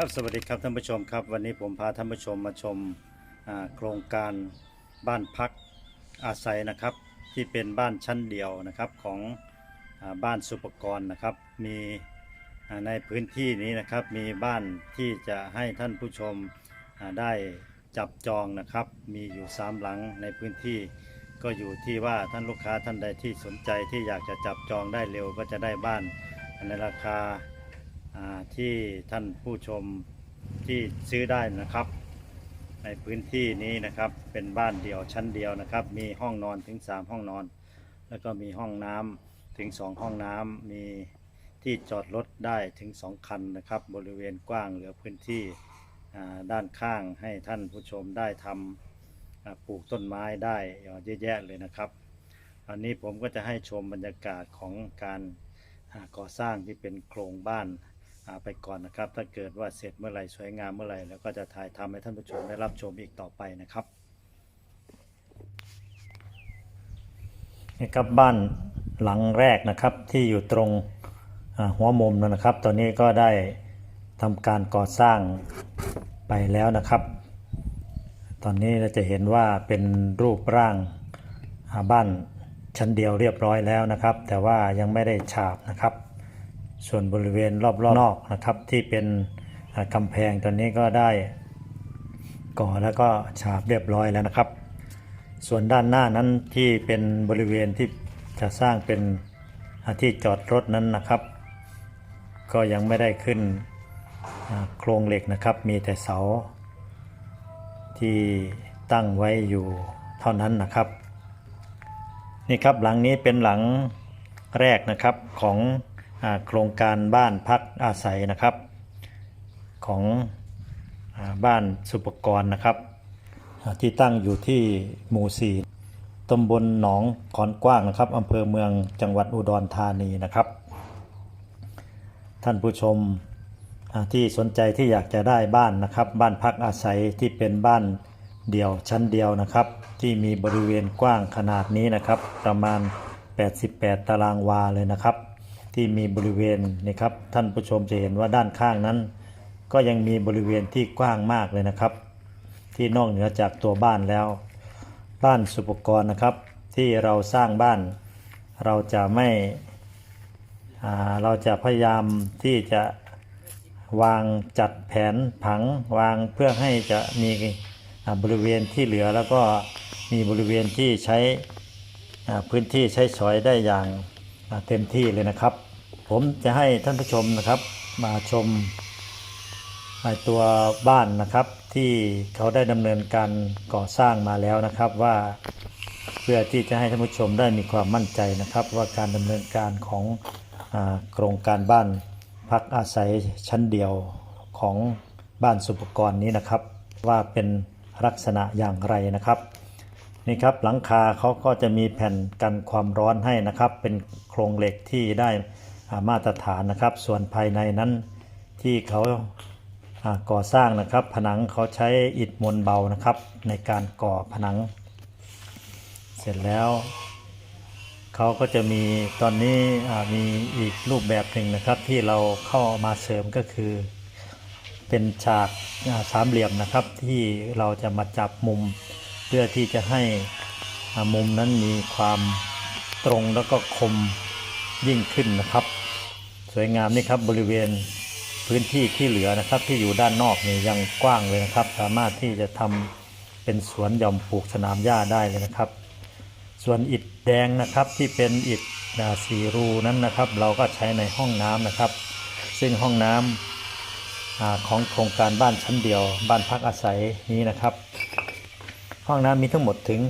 ครับสวัสดีครับท่านผู้ชมครับ วันนี้ผมพาท่านผู้ชมมาชมโครงการบ้านพักอาศัยนะครับ ที่เป็นบ้านชั้นเดียวนะครับของอบ้านสุปกรณ์นะครับ มีในพื้นที่นี้นะครับมีบ้านที่จะให้ท่านผู้ชมได้จับจองนะครับ มีอยู่สามหลังในพื้นที่ก็อยู่ที่ว่าท่านลูกค้าท่านใดที่สนใจที่อยากจะจับจองได้เร็วก็จะได้บ้านในราคา ที่ท่านผู้ชมที่ซื้อได้นะครับ ในพื้นที่นี้นะครับเป็นบ้านเดี่ยวชั้นเดียวนะครับ มีห้องนอนถึง 3 ห้องนอน แล้วก็มีห้องน้ำถึง 2 ห้องน้ำมีที่จอดรถได้ถึง 2 คันนะครับ บริเวณกว้างเหลือพื้นที่ด้านข้างให้ท่านผู้ชมได้ทำอ่าปลูกต้นไม้ได้เยอะแยะเลยนะครับอันนี้ผมก็จะให้ชมบรรยากาศของการก่อสร้างที่เป็นโครงบ้าน ไปก่อนนะครับ ถ้าเกิดว่าเสร็จเมื่อไหร่สวยงามเมื่อไหร่แล้วก็จะถ่ายทำให้ท่านผู้ชมได้รับชมอีกต่อไปนะครับนี่ครับบ้านหลังแรกนะครับที่อยู่ตรงหัวมุมนะครับ ตอนนี้ก็ได้ทำการก่อสร้างไปแล้วนะครับ ตอนนี้เราจะเห็นว่าเป็นรูปร่างบ้านชั้นเดียวเรียบร้อยแล้วนะครับ แต่ว่ายังไม่ได้ฉาบนะครับ ส่วนบริเวณรอบๆนอกนะครับที่เป็นกำแพงตอนนี้ก็ได้ก่อแล้วก็ฉาบเรียบร้อยแล้วนะครับ ส่วนด้านหน้านั้นที่เป็นบริเวณที่จะสร้างเป็นที่จอดรถนั้นนะครับ ก็ยังไม่ได้ขึ้นโครงเหล็กนะครับ มีแต่เสา ที่ตั้งไว้อยู่เท่านั้นนะครับ นี่ครับหลังนี้เป็นหลังแรกนะครับของ โครงการบ้านพักอาศัยนะครับ ของอบ้านสุปกรณ์นะครับ ที่ตั้งอยู่ที่หมู่สี่ตำบลหนองขอนกว้างนะครับอำเภอเมืองจังหวัดอุดรธานีนะครับ ท่านผู้ชมที่สนใจที่อยากจะได้บ้านนะครับ บ้านพักอาศัยที่เป็นบ้านเดี่ยวชั้นเดียวนะครับ ที่มีบริเวณกว้างขนาดนี้นะครับ ประมาณ 88 ตารางวาเลยนะครับ ที่มีบริเวณนี่ครับท่านผู้ชมจะเห็นว่าด้านข้างนั้น ก็ยังมีบริเวณที่กว้างมากเลยนะครับ ที่นอกเหนือจากตัวบ้านแล้ว บ้านสุปกรณ์นะครับ ที่เราสร้างบ้าน เราจะไม่เราจะพยายามที่จะวางจัดแผนผังวางเพื่อให้จะมีบริเวณที่เหลือแล้วก็มีบริเวณที่ใช้พื้นที่ใช้สอยได้อย่าง เต็มที่เลยนะครับ ผมจะให้ท่านผู้ชมนะครับมาชมตัวบ้านนะครับที่เขาได้ดำเนินการก่อสร้างมาแล้วนะครับว่าเพื่อที่จะให้ท่านผู้ชมได้มีความมั่นใจนะครับ ว่าการดำเนินการของอโครงการบ้านพักอาศัยชั้นเดียวของบ้านสุปกรณ์นี้นะครับ ว่าเป็นลักษณะอย่างไรนะครับ นี่ครับหลังคาเขาก็จะมีแผ่นกันความร้อนให้นะครับ เป็นโครงเหล็กที่ได้มาตรฐานนะครับ ส่วนภายในนั้นที่เขาก่อสร้างนะครับ ผนังเขาใช้อิฐมวลเบานะครับ ในการก่อผนัง เสร็จแล้วเขาก็จะมีตอนนี้มีอีกรูปแบบหนึ่งนะครับ ที่เราเข้ามาเสริมก็คือ เป็นฉากสามเหลี่ยมนะครับ ที่เราจะมาจับมุม เพื่อที่จะให้มุมนั้นมีความตรงแล้วก็คมยิ่งขึ้นนะครับ สวยงามนี่ครับบริเวณพื้นที่ที่เหลือนะครับ ที่อยู่ด้านนอกนี่ยังกว้างเลยนะครับ สามารถที่จะทำเป็นสวนหย่อมปลูกสนามหญ้าได้เลยนะครับ ส่วนอิฐแดงนะครับที่เป็นอิฐอ่าสีรูนั้นนะครับ เราก็ใช้ในห้องน้ำนะครับ ซึ่งห้องน้ำอาของโครงการบ้านชั้นเดียว บ้านพักอาศัยนี้นะครับ ห้องน้ำมีทั้งหมดถึง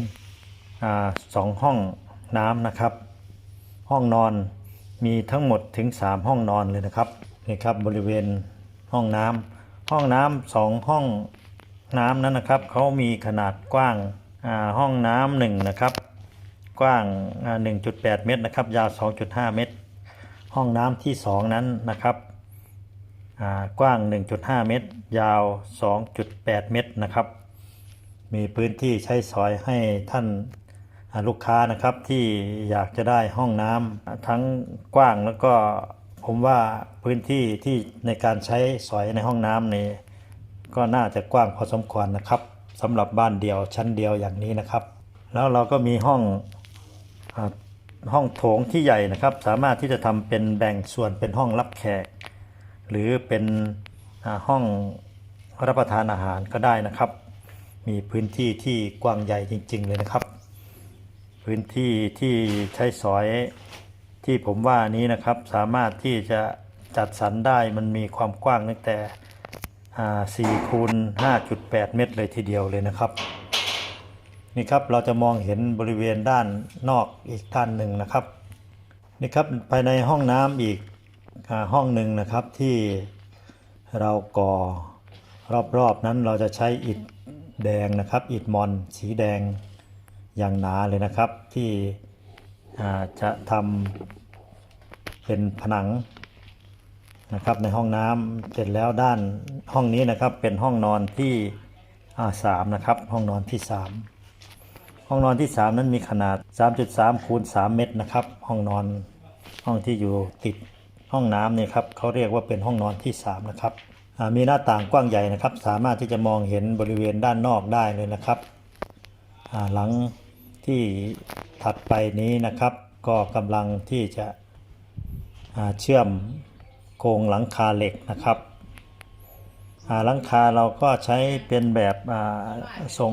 อสองห้องน้ำนะครับ ห้องนอนมีทั้งหมดถึง 3 ห้องนอนเลยนะครับนี่ครับบริเวณห้องน้ำห้องน้ำสองห้องน้ำนั้นนะครับเขามีขนาดกว้างาห้องน้ำหนึ่งนะครับ กว้างอ่า1.8 เมตรนะครับ ยาว 2.5 เมตร ห้องน้ำที่ 2 นั้นนะครับกว้าง 1.5 เมตร ยาว 2.8 เมตรนะครับ มีพื้นที่ใช้สอยให้ท่านลูกค้านะครับที่อยากจะได้ห้องน้ำทั้งกว้างแล้วก็ผมว่าพื้นที่ที่ในการใช้สอยในห้องน้ำนี่ก็น่าจะกว้างพอสมควรนะครับสำหรับบ้านเดียวชั้นเดียวอย่างนี้นะครับ แล้วเราก็มีห้องห้องโถงที่ใหญ่นะครับ สามารถที่จะทำเป็นแบ่งส่วนเป็นห้องรับแขก หรือเป็นห้องรับประทานอาหารก็ได้นะครับ มีพื้นที่ที่กว้างใหญ่จริง ๆ เลยนะครับ พื้นที่ที่ใช้สอยที่ผมว่านี้นะครับสามารถที่จะจัดสรรได้มันมีความกว้างตั้งแต่4คูณ5.8 เมตรเลยทีเดียวเลยนะครับ นี่ครับเราจะมองเห็นบริเวณด้านนอกอีกด้านหนึ่งนะครับนี่ครับภายในห้องน้ำอีกอห้องหนึ่งนะครับที่เราก่อรอบๆนั้นเราจะใช้อิฐ แดงนะครับอิฐมอนสีแดงอย่างหนาเลยนะครับ ที่จะทำเป็นผนังนะครับในห้องน้ำเสร็จแล้วด้านห้องนี้นะครับเป็นห้องนอนที่สามนะครับห้องนอนที่สามห้องนอนที่ 3 นั้นมีขนาด 3.3 คูณ 3 เมตรนะครับ ห้องนอนห้องที่อยู่ติดห้องน้ำเนี่ยครับเขาเรียกว่าเป็นห้องนอนที่ 3 นะครับ มีหน้าต่างกว้างใหญ่นะครับ สามารถที่จะมองเห็นบริเวณด้านนอกได้เลยนะครับหลังที่ถัดไปนี้นะครับ ก็กำลังที่จะเชื่อมโครงหลังคาเหล็กนะครับหลังคาเราก็ใช้เป็นแบบทรง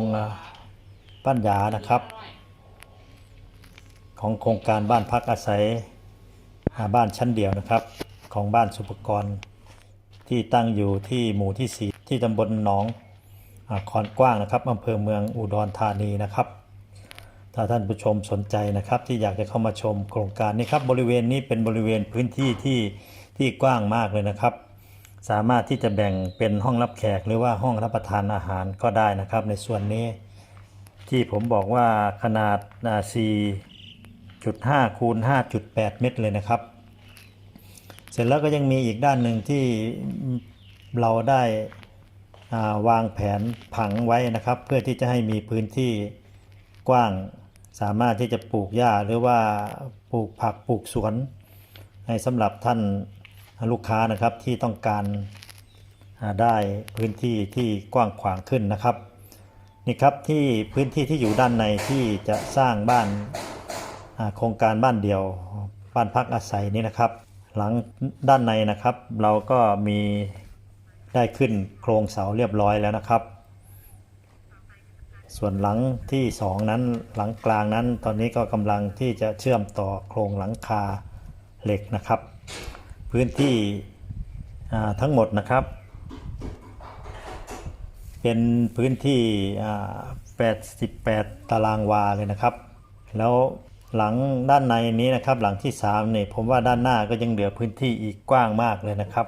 ปั้นยานะครับ ของโครงการบ้านพักอาศัยบ้านชั้นเดียวนะครับ ของบ้านสุปกรณ์ ที่ตั้งอยู่ที่หมู่ที่ 4 ที่ตำบลหนองอคอนกว้างนะครับอำเภอเมืองอุดรธานีนะครับ ถ้าท่านผู้ชมสนใจนะครับ ที่อยากจะเข้ามาชมโครงการนี้ครับบริเวณนี้เป็นบริเวณพื้นที่ที่ที่กว้างมากเลยนะครับ สามารถที่จะแบ่งเป็นห้องรับแขกหรือว่าห้องรับประทานอาหารก็ได้นะครับ ในส่วนนี้ที่ผมบอกว่าขนาด 4.5คูณ5.8 เมตรเลยนะครับ เสร็จแล้วก็ยังมีอีกด้านหนึ่งที่เราได้าวางแผนผังไว้นะครับ เพื่อที่จะให้มีพื้นที่กว้าง สามารถที่จะปลูกหญ้าหรือว่าปลูกผักปลูกสวน ให้สำหรับท่านลูกค้านะครับที่ต้องการาได้พื้นที่ที่กว้างขวางขึ้นนะครับนี่ครับที่พื้นที่ที่อยู่ด้านในที่จะสร้างบ้านโครงการบ้านเดี่ยวบ้านพักอาศัยนี้นะครับ หลังด้านในนะครับ เราก็มีได้ขึ้นโครงเสาเรียบร้อยแล้วนะครับ ส่วนหลังที่สองนั้นหลังกลางนั้น ตอนนี้ก็กำลังที่จะเชื่อมต่อโครงหลังคาเหล็กนะครับ พื้นที่ทั้งหมดนะครับ เป็นพื้นที่ 88 ตารางวาเลยนะครับ แล้ว หลังด้านในนี้นะครับ หลังที่3เนี่ยผมว่าด้านหน้าก็ยังเหลือพื้นที่อีกกว้างมากเลยนะครับ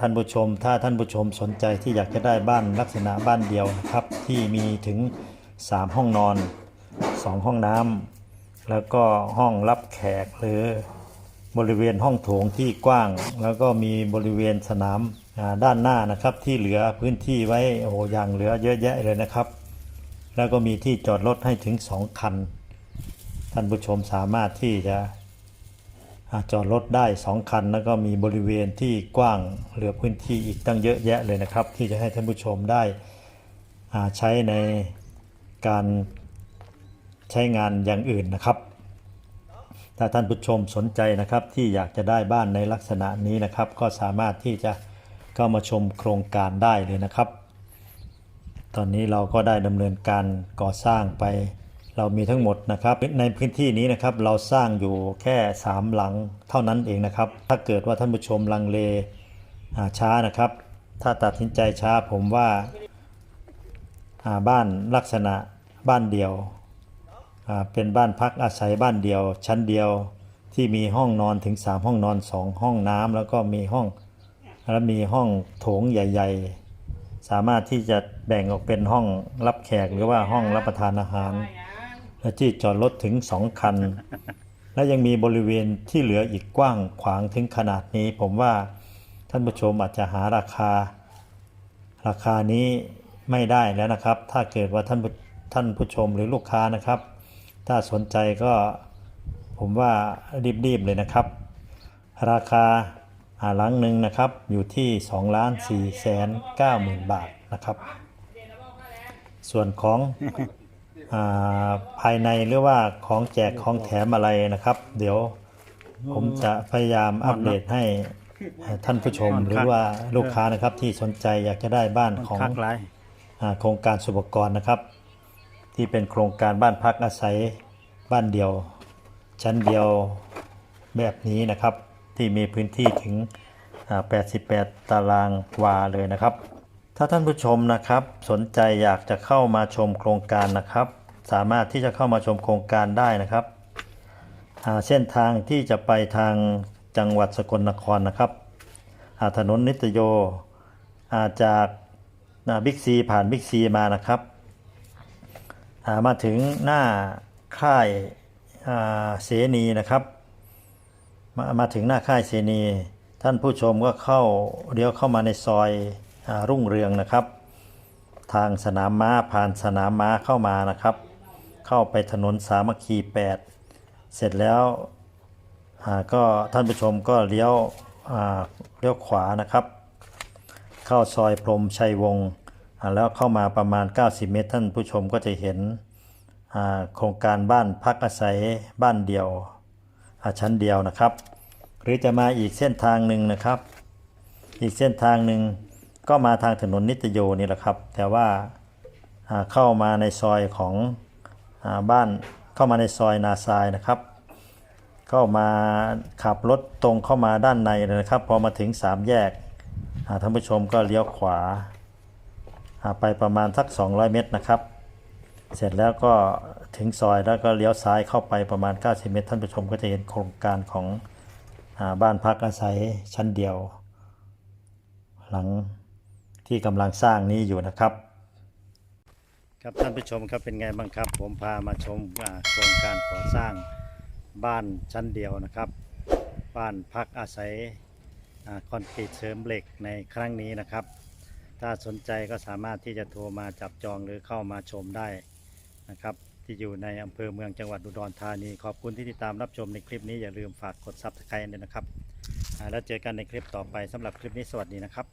ท่านผู้ชมถ้าท่านผู้ชมสนใจที่อยากจะได้บ้านลักษณะบ้านเดียวนะครับ ที่มีถึง 3 ห้องนอน 2 ห้องน้ำแล้วก็ห้องรับแขกหรือบริเวณห้องโถงที่กว้าง แล้วก็มีบริเวณสนามด้านหน้านะครับที่เหลือพื้นที่ไว้โอ้อย่างเหลือเยอะแยะเลยนะครับ แล้วก็มีที่จอดรถให้ถึง 2 คัน ท่านผู้ชมสามารถที่จะอจอดรถได้2คัน แล้วก็มีบริเวณที่กว้างเหลือพื้นที่อีกตั้งเยอะแยะเลยนะครับ ที่จะให้ท่านผู้ชมได้ใช้ในการใช้งานอย่างอื่นนะครับ ถ้าท่านผู้ชมสนใจนะครับที่อยากจะได้บ้านในลักษณะนี้นะครับ ก็สามารถที่จะเข้ามาชมโครงการได้เลยนะครับ ตอนนี้เราก็ได้ดำเนินการก่อสร้างไป เรามีทั้งหมดนะครับในพื้นที่นี้นะครับเราสร้างอยู่แค่ 3 หลังเท่านั้นเองนะครับ ถ้าเกิดว่าท่านผู้ชมลังเลช้านะครับ ถ้าตัดสินใจช้าผมว่าบ้านลักษณะบ้านเดียวเป็นบ้านพักอาศัยบ้านเดียว ชั้นเดียวที่มีห้องนอนถึง 3 ห้องนอน 2 ห้องน้ำแล้วก็มีห้องและมีห้องโถงใหญ่ ๆ สามารถที่จะแบ่งออกเป็นห้องรับแขกหรือว่าห้องรับประทานอาหาร และที่จอดรถถึง2คัน และยังมีบริเวณที่เหลืออีกกว้างขวางถึงขนาดนี้ ผมว่าท่านผู้ชมอาจจะหาราคา ราคานี้ไม่ได้แล้วนะครับ ถ้าเกิดว่าท่านผู้ท่านผู้ชมหรือลูกค้านะครับ ถ้าสนใจก็ผมว่ารีบๆเลยนะครับ ราคาอ่าหลังหนึ่งนะครับอยู่ที่2ล้าน4แสน9หมื่นบาทนะครับ ส่วนของอา ภายในหรือว่าของแจกของแถมอะไรนะครับ เดี๋ยวผมจะพยายามอัปเดตให้ท่านผู้ชมหรือว่าลูกค้านะครับที่สนใจอยากจะได้บ้านของคักหลายอ่าโครงการสุปกรณ์นะครับ ที่เป็นโครงการบ้านพักอาศัยบ้านเดียว ชั้นเดียวแบบนี้นะครับ ที่มีพื้นที่ถึงอ่า88 ตารางวาเลยนะครับ ถ้าท่านผู้ชมนะครับสนใจอยากจะเข้ามาชมโครงการนะครับ สามารถที่จะเข้ามาชมโครงการได้นะครับเส้นทางที่จะไปทางจังหวัดสกลนครนะครับถนนนิตโยาจากบิ๊กซีผ่านบิ๊กซีมานะครับามาถึงหน้าค่ายาเสนีนะครับมามาถึงหน้าค่ายเสนี ท่านผู้ชมก็เข้าเลี้ยวเข้ามาในซอยอรุ่งเรืองนะครับ ทางสนามม้าผ่านสนามม้าเข้ามานะครับ เข้าไปถนนสามัคคี 8 เสร็จแล้วก็ท่านผู้ชมก็เลี้ยวเลี้ยวขวานะครับ เข้าซอยพรมชัยวงศ์แล้วเข้ามาประมาณ 90 เมตร ท่านผู้ชมก็จะเห็นโครงการบ้านพักอาศัยบ้านเดียวชั้นเดียวนะครับ หรือจะมาอีกเส้นทางหนึ่งนะครับ อีกเส้นทางหนึ่งก็มาทางถนนนิตโยนี่แหละครับ แต่ว่าเข้ามาในซอยของ บ้านเข้ามาในซอยนาซายนะครับ เข้ามาขับรถตรงเข้ามาด้านในเลยนะครับ พอมาถึงสามแยกท่านผู้ชมก็เลี้ยวขวา ไปประมาณสัก 200 เมตรนะครับ เสร็จแล้วก็ถึงซอยแล้วก็เลี้ยวซ้ายเข้าไปประมาณ 90 เมตร ท่านผู้ชมก็จะเห็นโครงการของอบ้านพักอาศัยชั้นเดียว หลังที่กำลังสร้างนี้อยู่นะครับ ครับท่านผู้ชมครับเป็นไงบ้างครับ ผมพามาชมโครงการก่อสร้างบ้านชั้นเดียวนะครับ บ้านพักอาศัยอคอนกรีตเสริมเหล็กในครั้งนี้นะครับ ถ้าสนใจก็สามารถที่จะโทรมาจับจองหรือเข้ามาชมได้นะครับที่อยู่ในอำเภอเมืองจังหวัดอุดรธานี ขอบคุณที่ติดตามรับชมในคลิปนี้อย่าลืมฝากกดซับสไครต์ด้วยนะครับแล้วเจอกันในคลิปต่อไปสำหรับคลิปนี้สวัสดีนะครับ